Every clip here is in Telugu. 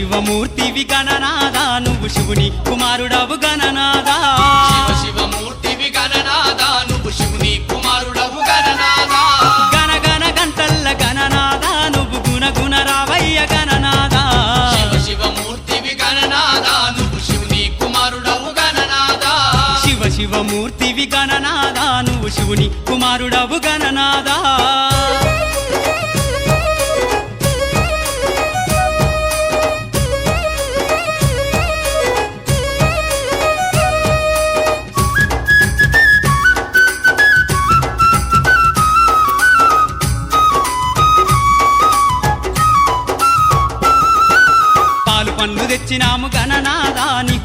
శివమూర్తివి గణనాదా నువ్వు శివుని కుమారుడవు గణనాదా శివ శివమూర్తివి గణనాదా నువ్వు శివుని కుమారుడవు గణనాదా గణ గణ గంటల్ల గణనాదా నువ్వు గుణ గుణ రావయ్య గణనాదా శివ శివమూర్తివి గణనాదా నువ్వు శివుని కుమారుడవు గణనాదా శివ శివమూర్తివి గణనాదా నువ్వు శివుని కుమారుడవు గణనాదా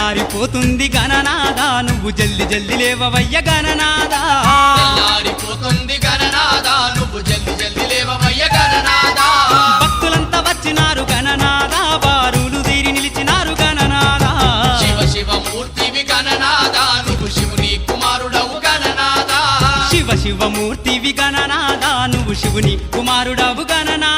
తెల్లారిపోతుంది గణనాదా నువ్వు జల్ది జల్ది లేవవయ్య గణనాదా తెల్లారిపోతుంది గణనాదా నువ్వు జల్ది జల్ది లేవవయ్య గణనాదా భక్తులంతా వచ్చినారు గణనాదా బారులు తీరి నిలిచినారు గణనాదా శివ శివమూర్తివి గణనాదా నువ్వు శివుని కుమారుడవు గణనాదా శివ శివమూర్తివి గణనాదా నువ్వు శివుని కుమారుడవు గణనాదా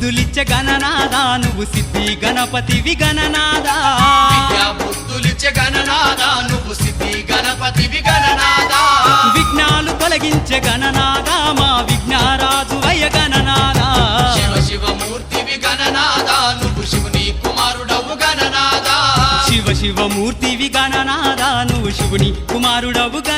బుద్ధులిచ్చ గణనాదా నువ్వు సిద్ధి గణపతివి గణనాదా బుద్ధులిచ్చే గణనాదా నువ్వు సిద్ధి గణపతివి గణనాదా విఘ్నాలు తొలగించే గణనాదా మా విఘ్నారాజు వయ గణనాదా శివ శివమూర్తివి గణనాదా నువ్వు శివుని కుమారుడవు గణనాదా శివ శివమూర్తివి గణనాదా నువ్వు శివుని కుమారుడవు గణనాదా